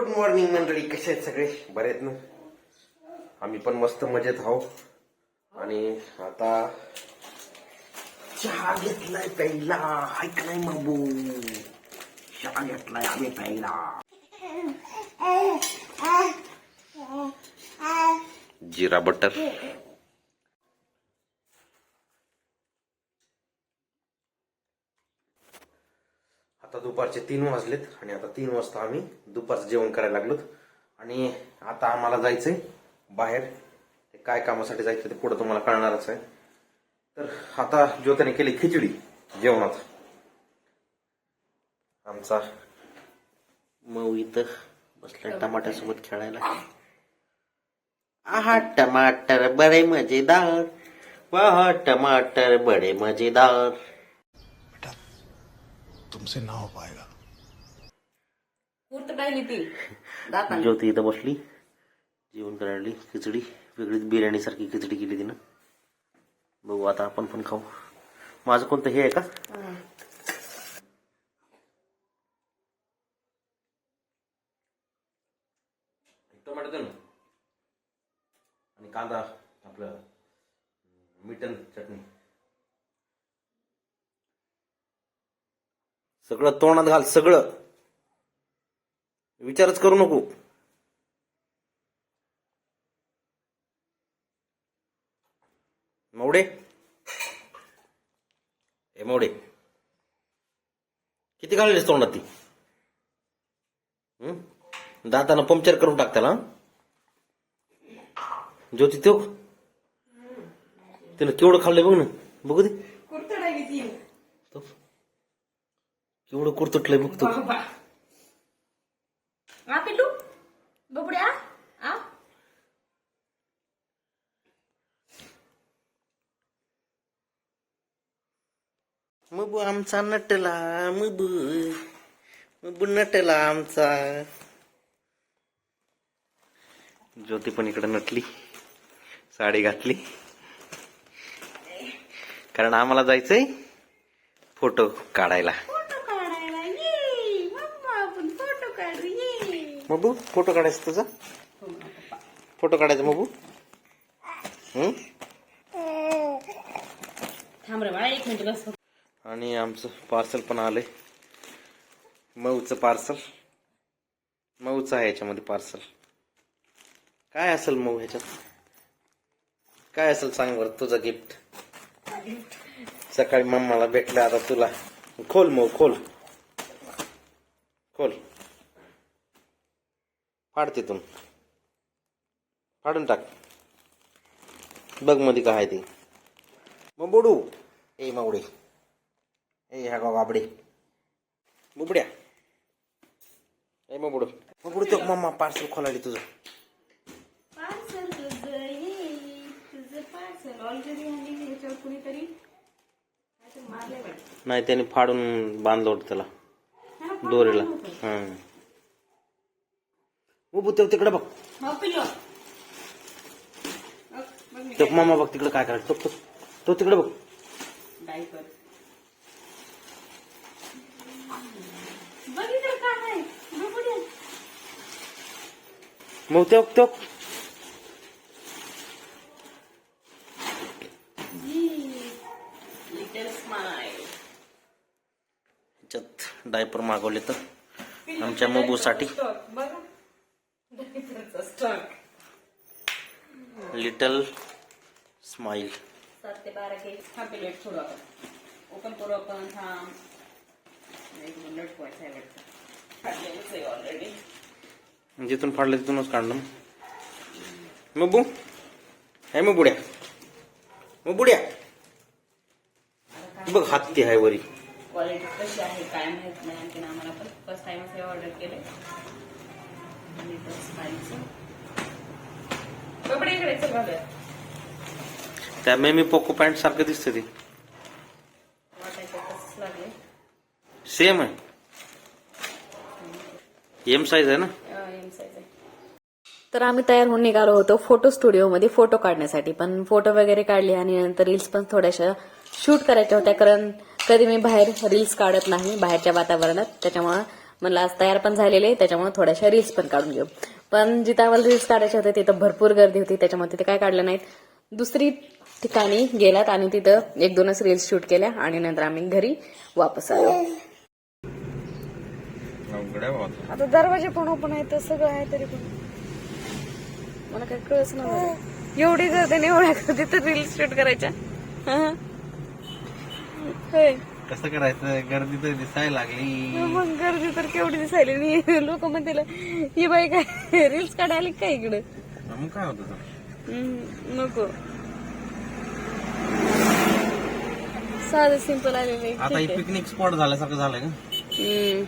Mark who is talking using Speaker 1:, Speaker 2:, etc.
Speaker 1: Good morning मंडळी कसे आहेत सगळे? बरे आहेत ना? आम्ही पण मस्त मजेत आहो आणि आता चहा घेतलाय प्यायला. ऐक नाही बाबू. चहा घेतलाय आम्ही प्यायला. जिरा बटर. आता दुपारचे तीन वाजलेत आणि आता तीन वाजता आम्ही दुपारचं जेवण करायला लागलोत. आणि आता आम्हाला जायचंय बाहेर. ते काय कामासाठी जायचं ते पुढे तुम्हाला कळणारच आहे. तर आता ज्योताने केली खिचडी जेवणात. आमचा मऊ इथं बसला टमाट्यासोबत खेळायला. आहा टमाटर बडे मजेदार. वाह टमाटर बडे मजेदार.
Speaker 2: तुमसे ना हो पाएगा।
Speaker 3: ती
Speaker 1: ज्योती इथं बसली जेवण करायला खिचडी वेगळीच बिर्याणी सारखी खिचडी केली तिनं। बघू आता आपण पण खाऊ। माझं कोणतं हे आहे का? टोमॅटो दे आणि कांदा आपलं मिटन चटणी. सगळं तोंडात घाल सगळं. विचारच करू नको. मवडे ए मवडे किती घाललीस तोंडात ती? दाताना पंक्चर करून टाक त्याला ज्योती तो तिनं केवढं खाल्लंय बघ ना. बघू दे
Speaker 3: कुर्त राहिली ती
Speaker 1: तो केवढं कुरतुटलंय बघ तू
Speaker 3: बाबा. आ पिल्लू? बबड्या आ?
Speaker 1: मग आमचा नटला मग मग नटला आमचा. ज्योती पण इकडे नटली साडी घातली. कारण आम्हाला जायचंय फोटो काढायला
Speaker 3: ये मम्मा आपण फोटो काढू ये
Speaker 1: मबू फोटो काढायचा तुझा? फोटो काढायचा मबू? आणि आमचं पार्सल पण आलंय. मऊचं पार्सल मऊचं आहे याच्यामध्ये पार्सल काय असेल मऊ ह्याच्यात? काय असेल सांग बरं तुझं गिफ्ट सकाळी मम्माला भेटलं आता तुला. खोल मऊ खोल. खोल. फाड तिथून फाडून टाक. बघमध्ये काय ते. मग बुडू ए मावडे ए ह्या गाव गाबडे बुबड्या ए मग बुडू मग बुडू तो मम्मा पार्सल खोलाली तुझं. नाही त्याने फाडून बांधलं होतं त्याला. दोरीला. हा तो तिकडे बघ.
Speaker 3: हो
Speaker 1: तो मम्मा बघ तिकडे काय करायचं. तो तो- तो तिकडे बघ. मग तो तो.
Speaker 3: लिटल स्माईल
Speaker 1: ह्याच्यात डायपर मागवले तर आमच्या मबूसाठी. Little smile.
Speaker 3: सात ते बारा हा प्लेट सोडू आपण. ओपन करू आपण. हा एक मिनिट व्हायचं आहे वाटतं फाटलेलंच आहे ऑलरेडी
Speaker 1: जिथून फाडलं तिथूनच काढलं मग बू आहे मग बुड्या मग बुड्या बघ हत्ती आहे वरी.
Speaker 3: क्वालिटी कशी आहे काय माहीत नाही. आणखीन आम्हाला पण फर्स्ट टाइमच हे ऑर्डर केले लिटल
Speaker 1: त्यामुळे मी पोको पॅन्ट सारखं दिसतं ते. सेम आहे. एम साईज आहे ना?
Speaker 4: तर आम्ही तयार होऊन निघालो होतो फोटो स्टुडिओमध्ये फोटो काढण्यासाठी. पण फोटो वगैरे काढले आणि नंतर रील्स पण थोड्याशा शूट करायच्या होत्या. कारण कधी मी बाहेर रील्स काढत नाही बाहेरच्या वातावरणात. त्याच्यामुळं म्हणलं आज तयार पण झालेले त्याच्यामुळे थोड्याशा रील्स पण काढून घेऊ. पण जिथं आम्हाला रील्स काढायचे होते तिथं भरपूर गर्दी होती त्याच्यामुळे तिथे काय काढलं नाहीत. दुसरी ठिकाणी गेलात आणि तिथं एक दोनच रील्स शूट केल्या आणि नंतर आम्ही घरी वापस आलो. आता दरवाजे पण ओपन आहे तर सगळं आहे तरी पण. मला काय कळच नाही एवढी जर त्याने एवढ्या गर्दी तर रील्स शूट करायच्या. हं. होय.
Speaker 1: कसं करायचं? गर्दी तर दिसायला लागली.
Speaker 4: मग गर्दी तर केवढी दिसायली. नाही लोक म्हणतील ही बाई काय रील्स काढायला काय इकडे?
Speaker 1: मग काय होतं?
Speaker 4: नको. साधं सिंपल आलेले
Speaker 1: आता हे पिकनिक स्पॉट झाल्यासारखं झालंय का?
Speaker 4: हम्म.